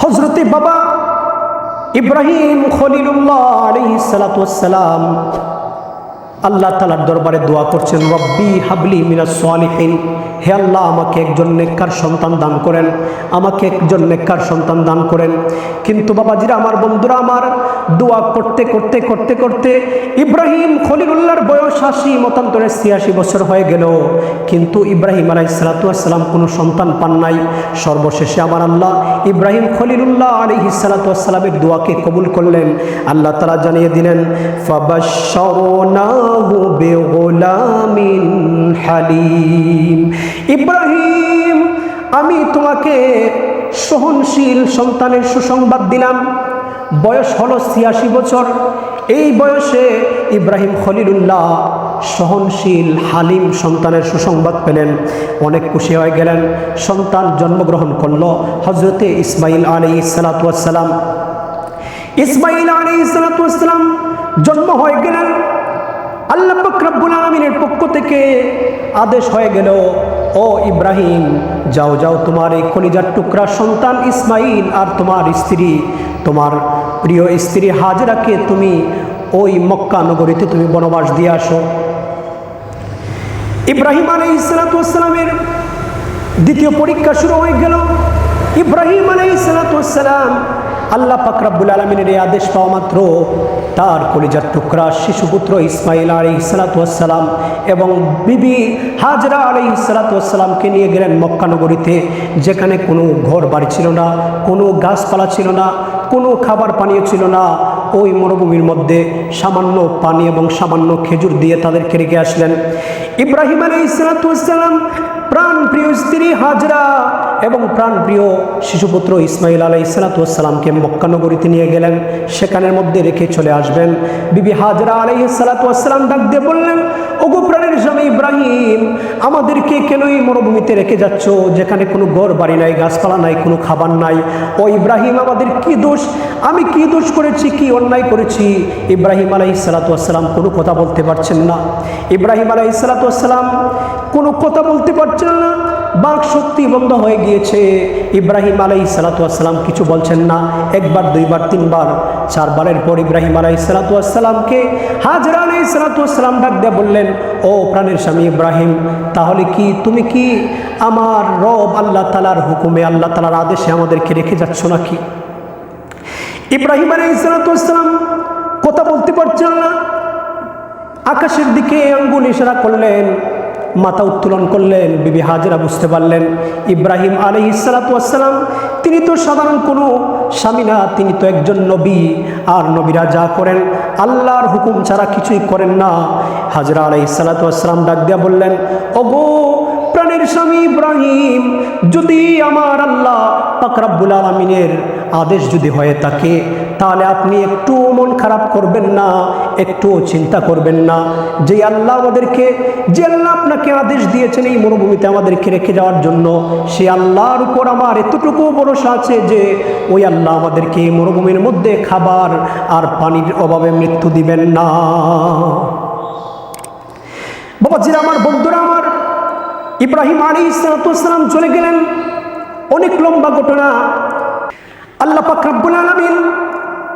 হজরতে বাবা ইব্রাহিম খলিলুল্লাহ আলী সালাতাম আল্লাহ তালার দরবারে দোয়া করছেন, রব্বি হাবলি মিনা সোয়ালিহীন হে আল্লাহ, আমাকে একজন নেককার সন্তান দান করেন, আমাকে একজন নেককার সন্তান দান করেন। কিন্তু বাবাজিরা, আমার বন্ধুরা, আমার দোয়া করতে করতে করতে করতে ইব্রাহিম খলিলুল্লাহর বয়স আশি, মতান্তরে ছিয়াশি বছর হয়ে গেল। কিন্তু ইব্রাহিম আলাই সালাতাম কোনো সন্তান পান নাই। সর্বশেষে আমার আল্লাহ ইব্রাহিম খলিলুল্লাহ আলী সালাতামের দোয়াকে কবুল করলেন। আল্লাহ তালা জানিয়ে দিলেন ফাবাশশারনাহু হালিম। ইব্রাহিম, আমি তোমাকে সহনশীল সন্তানের সুসংবাদ দিলাম। বয়স হলো ছিয়াশি বছর। এই বয়সে ইব্রাহিম খলিলুল্লাহ সহনশীল, হালিম সন্তানের সুসংবাদ পেলেন। অনেক খুশি হয়ে গেলেন। সন্তান জন্মগ্রহণ করল হজরতে ইসমাইল আলী সালাতাম ইসমাইল আলী সালাতাম জন্ম হয়ে গেলেন। আল্লাহ পক্ষ থেকে আদেশ হয়ে গেল, ও ইব্রাহিম, যাও যাও তোমার এই খনিজার টুকরা সন্তান ইসমাইল আর তোমার স্ত্রী, তোমার প্রিয় স্ত্রী হাজরাকে তুমি ওই মক্কা নগরীতে তুমি বনবাস দিয়ে আসো। ইব্রাহিম আলী ইসলাতামের দ্বিতীয় পরীক্ষা শুরু হয়ে গেল। ইব্রাহিম আলী ইসলাতাম আল্লাহ পাকরাবুল আলমিনের এই আদেশ পাওয়া মাত্র তার কলিজার টুকরা, শিশুপুত্র ইসমাইল আলী সালাতাম এবং বিবি হাজরা আলী সালাতামকে নিয়ে গেলেন মক্কানগরীতে যেখানে কোনো ঘর বাড়ি ছিল না, কোনো গাছপালা ছিল না, কোনো খাবার পানীয় ছিল না। ওই মরুভূমির মধ্যে সামান্য পানি এবং সামান্য খেজুর দিয়ে তাদেরকে রেখে আসলেন। ইব্রাহিম আলী ইসলাতাম প্রাণ প্রিয় স্ত্রী হাজরা এবং প্রাণ প্রিয় শিশুপুত্র ইসমাইল আলাই ইসলাতামকে মক্কানগরীতে নিয়ে গেলেন। সেখানের মধ্যে রেখে চলে আসবেন। বিবি হাজরা আলাই ইসলাতাম ডাক দিয়ে বললেন ওগো প্রাণের স্বামী ইব্রাহিম, আমাদেরকে কেনই মরুভূমিতে রেখে যাচ্ছ? যেখানে কোনো ঘর বাড়ি নাই, গাছপালা নাই, কোনো খাবার নাই। ও ইব্রাহিম, আমাদের কি দোষ? আমি কি দোষ করেছি, কি অন্যায় করেছি? ইব্রাহিম আলাই সালাতাম কোনো কথা বলতে পারছেন না। ইব্রাহিম আলাই সালাতাম কোনো কথা বলতে পারছেন না। বাক শক্তি বন্ধ হয়ে গিয়েছে। ইব্রাহিম আলাই সালাতাম কিছু বলছেন না। একবার, দুইবার, তিনবার, চারবারের পর ইব্রাহিম আলাই সালাতামকে হাজরা আলাই সালাতাম ডাক দিয়ে বললেন, ও প্রাণের স্বামী ইব্রাহিম, তাহলে কি তুমি কি আমার রব আল্লাহ তালার হুকুমে, আল্লাহ তালার আদেশে আমাদেরকে রেখে যাচ্ছ নাকি? ইব্রাহিম আলাই সালাতাম কথা বলতে পারছেন না। আকাশের দিকে আঙ্গুল ইশারা করলেন মাথা উত্তোলন করলেন, বিবি হাজরা বুঝতে পারলেন। ইব্রাহিম আলী ইসালাতাম তিনি তো সাধারণ কোনো স্বামী না, তিনি তো একজন নবী। আর নবীরা যা করেন, আল্লাহর হুকুম ছাড়া কিছুই করেন না। হাজরা আলাই ইসালাতাম ডাক দিয়া বললেন, ওগো প্রাণের স্বামী ইব্রাহিম, যদি আমার আল্লাহ পাকরাবুল আলমিনের আদেশ যদি হয়ে থাকে তাহলে আপনি একটু মন খারাপ করবেন না একটু চিন্তা করবেন না। যে আল্লাহ আমাদেরকে, যে আল্লাহ আপনাকে আদেশ দিয়েছেন এই মরুভূমিতে আমাদেরকে রেখে যাওয়ার জন্য, সে আল্লাহর উপর আমার এতটুকু ভরসা আছে যে ওই আল্লাহ আমাদেরকে এই মরুভূমির মধ্যে খাবার আর পানির অভাবে মৃত্যু দিবেন না। বাবা যে আমার, বন্ধুরা আমার, ইব্রাহিম আলী ইসলাতাম চলে গেলেন। অনেক লম্বা ঘটনা। আল্লাহ পাকরাবুল আলমিন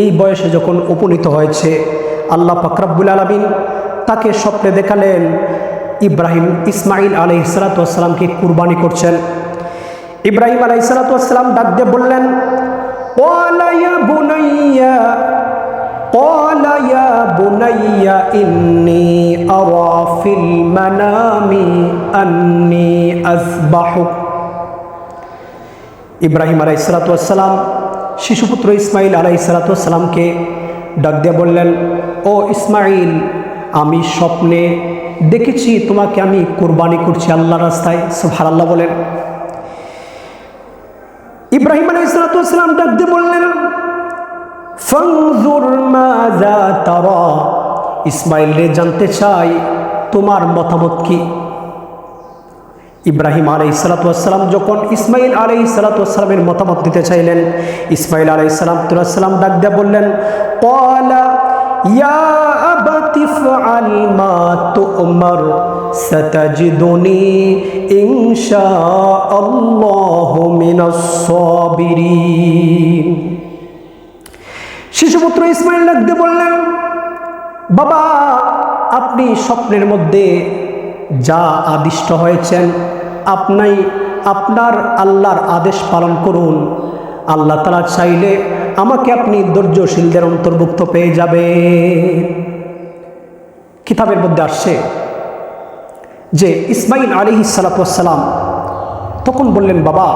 এই বয়সে যখন উপনীত হয়েছে আল্লাহ ফাকরাবুল আলমিন তাকে স্বপ্নে দেখালেন ইব্রাহিম ইসমাইল আলহ সালাতামকে কুরবানি করছেন ইব্রাহিম আলহ সালাতাম ডাক দিয়ে বললেন ওয়ালাইয়া বুনাইয়া قال يا بني إني أرى في المنام أني أذبحك ইব্রাহিম আলাই সালাতাম শিশুপুত্র ইসমাইল আলাই সালাতামকে ডাক দিয়ে বললেন, ও ইসমাইল, আমি স্বপ্নে দেখেছি তোমাকে আমি কোরবানি করছি আল্লাহ রাস্তায়। সুহার আল্লাহ বলেন। ইব্রাহিম আলী ইসলাতাম ডাক দিয়ে বললেন ইসমাইল রে, জানতে চাই তোমার মতামত কি? ইব্রাহিম আলাই সালাতাম যখন ইসমাইল আলাই সালাতামের মতামত দিতে চাইলেন, ইসমাইল আলাই সালাতাম ডাক দিয়ে বললেন শিশুপুত্র ইসমাইল ডাক দিয়ে বললেন, বাবা, আপনি স্বপ্নের মধ্যে যা আদিষ্ট হয়েছেন আপনাই আপনার আল্লাহর আদেশ পালন করুন। আল্লাহ তালা চাইলে আমাকে আপনি ধৈর্যশীলদের অন্তর্ভুক্ত পেয়ে যাবে কিতাবের মধ্যে আসছে যে ইসমাইল আলী সালাতাম তখন বললেন, বাবা,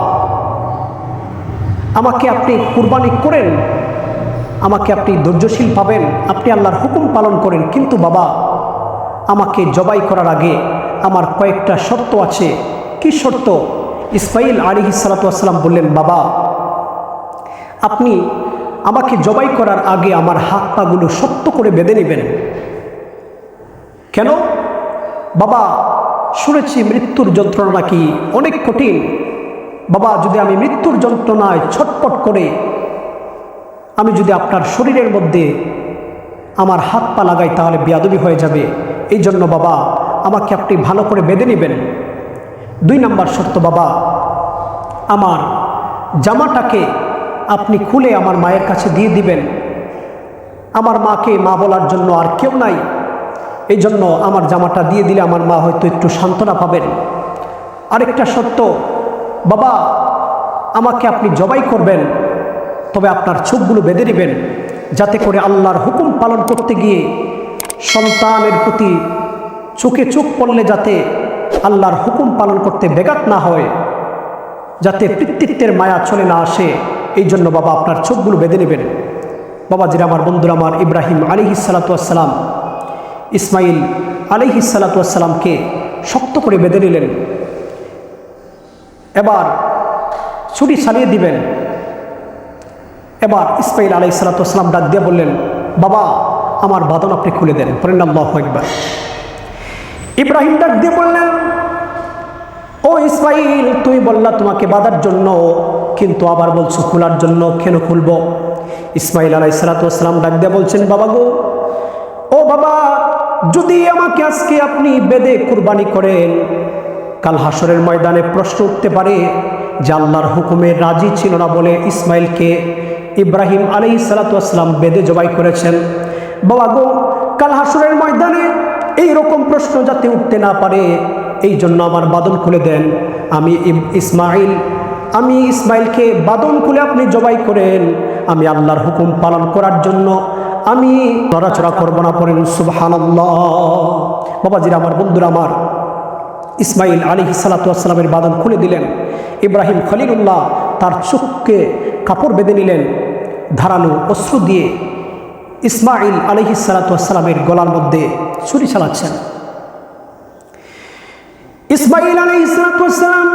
আমাকে আপনি কুরবানি করেন, আমাকে আপনি ধৈর্যশীল পাবেন, আপনি আল্লাহর হুকুম পালন করেন। কিন্তু বাবা আমাকে জবাই করার আগে আমার কয়েকটা শর্ত আছে। কি শর্ত? ইসমাইল আলী সালাতাম বললেন, বাবা, আপনি আমাকে জবাই করার আগে আমার হাত পাগুলো শক্ত করে বেঁধে নেবেন। কেন? বাবা, শুনেছি মৃত্যুর যন্ত্রণা নাকি অনেক কঠিন। বাবা, যদি আমি মৃত্যুর যন্ত্রণায় ছটপট করে আমি যদি আপনার শরীরের মধ্যে আমার হাত পা লাগাই, তাহলে বিয়াদবি হয়ে যাবে। এই জন্য বাবা, আমাকে আপনি ভালো করে বেঁধে নেবেন। দুই নাম্বার শর্ত বাবা, আমার জামাটাকে আপনি খুলে আমার মায়ের কাছে দিয়ে দিবেন। আমার মাকে মা বলার জন্য আর কেউ নাই। এই জন্য আমার জামাটা দিয়ে দিলে আমার মা হয়তো একটু সান্ত্বনা পাবেন। আরেকটা সত্য বাবা, আমাকে আপনি জবাই করবেন, তবে আপনার চোখগুলো বেঁধে নেবেন, যাতে করে আল্লাহর হুকুম পালন করতে গিয়ে সন্তানের প্রতি চোখে চোখ পড়লে যাতে আল্লাহর হুকুম পালন করতে বেগাত না হয়, যাতে পিতৃত্বের মায়া চলে না আসে, এই জন্য বাবা আপনার চোখগুলো বেঁধে নেবেন। বাবা যেটা আমার বন্ধুরা আমার ইব্রাহিম আলী সালাতাম ইসমাইল আলী সালাতামকে শক্ত করে বেঁধে নিলেন। এবার ছুটি চালিয়ে দিবেন। এবার ইসমাইল আলাই সালাতাম ডাক দিয়ে বললেন, বাবা আমার বাদন আপনি খুলে দেন। পরেন আল্লাহ একবার ইব্রাহিম ডাক দিয়ে বললেন, ও ইসমাইল, তুমি বললা তোমাকে বাঁধার জন্য, কিন্তু আবার বলছো খোলার জন্য কেন খুলব? ইসমাইল আলাই সালাতাম ডাক দিয়ে বলছেন, বাবা গো, ও বাবা, যদি আমাকে আজকে আপনি বেদে কুরবানি করেন, কাল হাসরের ময়দানে প্রশ্ন উঠতে পারে যে আল্লাহর হুকুমে রাজি ছিল না বলে ইসমাইলকে ইব্রাহিম আলাই সালাতাম বেদে জবাই করেছেন। বাবা গো, কাল হাসরের ময়দানে এই রকম প্রশ্ন যাতে উঠতে না পারে এই জন্য আমার বাদন খুলে দেন। আমি ইসমাইল আমি ইসমাইলকে বাদন খুলে আপনি জবাই করেন। আমি আল্লাহর হুকুম পালন করার জন্য আমি নড়াচড়া করব না পড়েন সুবাহান্লাহ বাবাজিরা, আমার বন্ধুরা, আমার ইসমাইল আলী সালাতামের বাদন খুলে দিলেন। ইব্রাহিম খলিলুল্লাহ তার চোখকে কাপড় বেঁধে নিলেন, ধারালো অস্ত্র দিয়ে ইসমাইল আলহি সালাতামের গলার মধ্যে ছুরি চালাচ্ছেন। ইসমাইল আলহি সালাতাম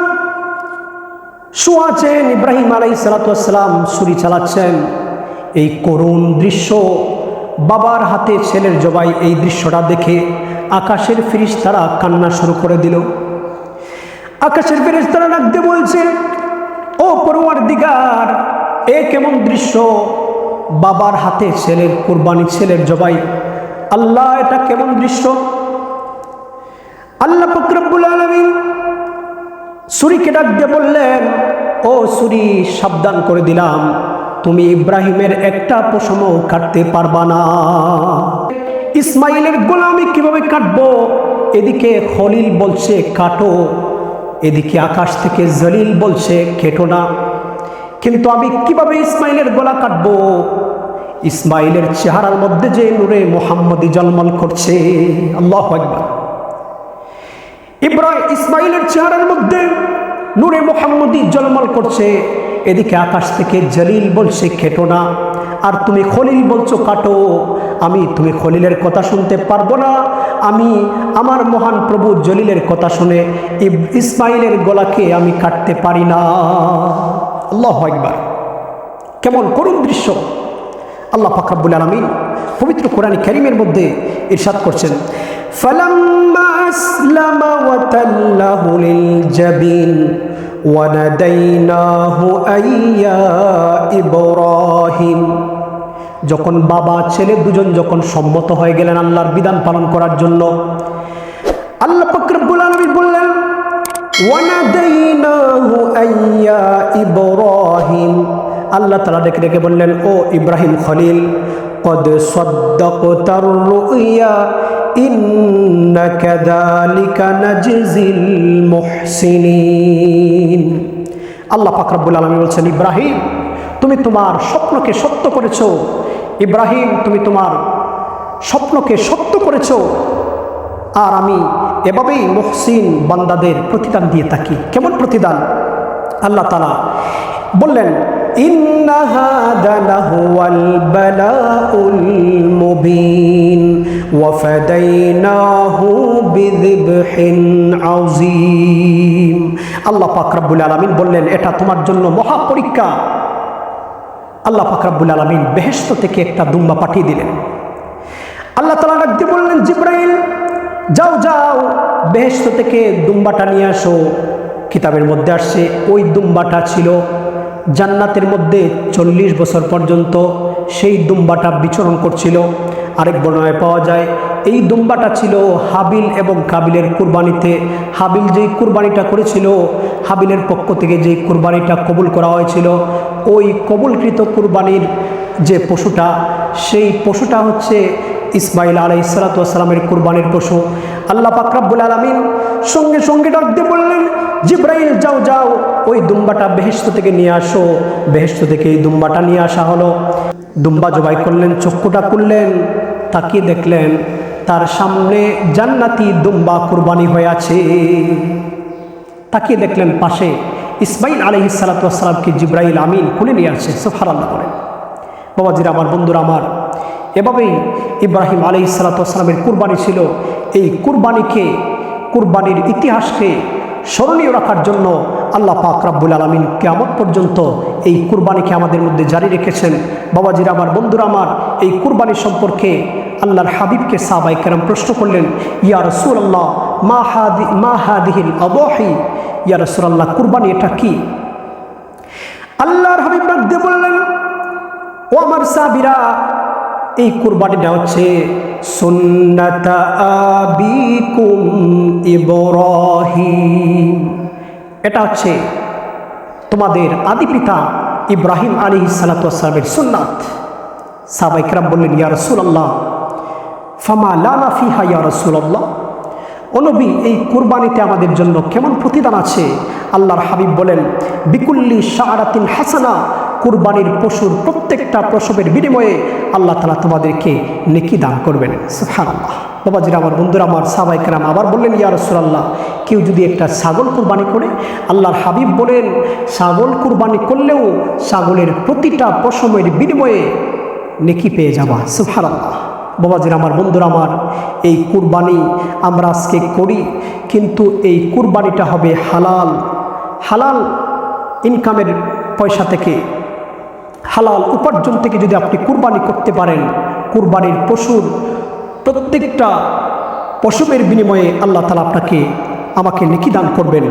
শুয়াছেন ইব্রাহিম আলাই সালাতাম ছুরি চালাচ্ছেন। এই করুণ দৃশ্য, বাবার হাতে ছেলের জবাই এই দৃশ্যটা দেখে আকাশের ফিরিস তারা কান্না শুরু করে দিল। আকাশের ফিরিস তারা রাখতে বলছে, ও পড়ুয়ার দিগার এ কেমন দৃশ্য? বাবার হাতে ছেলের কোরবানি, ছেলের জবাই। আল্লাহ, এটা কেমন দৃশ্য? আল্লাহ ফকরবুল আলমিন সুরিকে ডাক দিয়ে বললেন, ও সুরি, সাবধান করে দিলাম। তুমি ইব্রাহিমের একটা পশমও কাটতে পারবা না। ইসমাইলের গোলামি কীভাবে কাটবো? এদিকে খলিল বলছে, কাটো। এদিকে আকাশ থেকে জলিল বলছে, কেটো না। কিন্তু আমি কীভাবে ইসমাইলের গলা কাটবো? ইসমাইলের চেহারার মধ্যে যে নূরে মোহাম্মদি জলমল করছে, আল্লাহ ইব্রাহিম ইসমাইলের চেহারার মধ্যে নূরে মোহাম্মদি জলমল করছে। এদিকে আকাশ থেকে জলিল বলছে, খেটো না। আর তুমি খলিল বলছো, কাটো। আমি তুমি খলিলের কথা শুনতে পারব না। আমি আমার মহান প্রভু জলিলের কথা শুনে ইসমাইলের গলাকে আমি কাটতে পারি না। আল্লাহ একবার কেমন করুণ দৃশ্য আল্লাহ ফাকরাবুল আলমিন পবিত্র কোরআন করিমের মধ্যে ইরশাদ করছেন فلما أسلم وتله للجبين وناديناه أي يا إبراهيم যখন বাবা ছেলে দুজন যখন সম্মত হয়ে গেলেন আল্লাহর বিধান পালন করার জন্য আল্লাহ ফকরবুল আলমিন বললেন ওয়ানাদাইনাহু আইয়া ইব্রাহিম আল্লাহ তালা ডেকে ডেকে বললেন, ও ইব্রাহিম খলিল, কদ সদ্দকতার আল্লাহ পাকরাবুল আলমী বলছেন, ইব্রাহিম, তুমি তোমার স্বপ্নকে সত্য করেছ। ইব্রাহিম, তুমি তোমার স্বপ্নকে সত্য করেছ। আর আমি এভাবেই মহসিন বান্দাদের প্রতিদান দিয়ে থাকি। কেমন প্রতিদান? আল্লাহ তালা বললেন إن هذا لهو البلاء المبين وفديناه بذبح عظيم আল্লাহ পাক রব্বুল আলামিন বললেন এটা তোমার জন্য মহা পরীক্ষা আল্লাহ পাক রব্বুল আলামিন বেহেশত থেকে একটা দুম্বা পাঠিয়ে দিলেন আল্লাহ তালা ডাক দিয়ে বললেন জিব্রাইল যাও যাও বেহেশত থেকে দুম্বাটা নিয়ে আসো কিতাবের মধ্যে আসছে ওই দুম্বাটা ছিল জান্নাতের মধ্যে চল্লিশ বছর পর্যন্ত সেই দুম্বাটা বিচরণ করছিল। আরেক বর্ণনায় পাওয়া যায়, এই দুম্বাটা ছিল হাবিল এবং কাবিলের কুরবানিতে। হাবিল যেই কুরবানিটা করেছিল, হাবিলের পক্ষ থেকে যেই কুরবানিটা কবুল করা হয়েছিল, ওই কবুলকৃত কুরবানির যে পশুটা, সেই পশুটা হচ্ছে ইসমাইল আলাই ইসালাতামের কুরবানির পশু। আল্লাহ পাকরাবুল আলমিন সঙ্গে সঙ্গে ডাক দিয়ে বললেন জিব্রাইল, যাও যাও। ওই দুম্বাটা বেহেস্ত থেকে নিয়ে আসো। বেহেস্ত থেকে এই দুম্বাটা নিয়ে আসা হলো। দুম্বা জবাই করলেন, চক্ষুটা করলেন তাকিয়ে দেখলেন, তার সামনে জান্নাতি দুম্বা কুরবানি হয়ে আছে। তাকিয়ে দেখলেন পাশে ইসমাইল আলহ সালাতামকে জিব্রাইল আমিন খুলে নিয়ে আসছে সোফার আল্লাহ করেন বাবাজিরা, আমার বন্ধুরা, আমার। এভাবেই ইব্রাহিম আলি সালাতামের কুরবানি ছিল। এই কুরবানিকে, কুরবানির ইতিহাসকে স্মরণীয় রাখার জন্য আল্লাহ পাক রাব্বুল আলমিন কেমন পর্যন্ত এই কুরবানিকে আমাদের মধ্যে জারি রেখেছেন। বাবাজিরা, আমার বন্ধুরা, আমার এই কুরবানি সম্পর্কে আল্লাহর হাবিবকে সাবাই কেরাম প্রশ্ন করলেন, ইয়া রসুল আল্লাহ মা হাদি, মা হাদিহিল অবহি ইয়া রসুল আল্লাহ কুরবানি এটা কি? আল্লাহর হাবিব দিয়ে বললেন, ও আমার সাবিরা এই কুরবানিটা হচ্ছে এটা হচ্ছে তোমাদের আদি পিতা ইব্রাহিম আলী সালাতামের সুন্নাত। সাবাইকরাম বললেন, ইয়া রসুল্লাহ ফামা লানা ফিহা ইয়া রসুল্লাহ অনবী এই কুরবানিতে আমাদের জন্য কেমন প্রতিদান আছে? আল্লাহর হাবিব বলেন, বিকুল্লি শাহরাতিন হাসানা কুরবানির পশুর প্রত্যেকটা প্রসবের বিনিময়ে আল্লাহ তালা তোমাদেরকে নেকি দান করবেন। সুফানাল্লাহ বাবাজিরা, আমার বন্ধুরা, আমার সাবাইকরাম আবার বললেন, ইয়া রসুলাল্লাহ, কেউ যদি একটা ছাগল কুরবানি করে, আল্লাহর হাবিব বলেন, ছাগল কুরবানি করলেও ছাগলের প্রতিটা পশমের বিনিময়ে নেকি পেয়ে যাবা। সুফানাল্লাহ বাবাজির, আমার বন্ধুরা, আমার এই কুরবানি আমরা আজকে করি, কিন্তু এই কুরবানিটা হবে হালাল। হালাল ইনকামের পয়সা থেকে হালাল উপার্জন থেকে যদি আপনি কুরবানি করতে পারেন, কুরবানির পশুর প্রত্যেকটা পশুমের বিনিময়ে আল্লাহ তালা আপনাকে, আমাকে নিকিদান করবেন।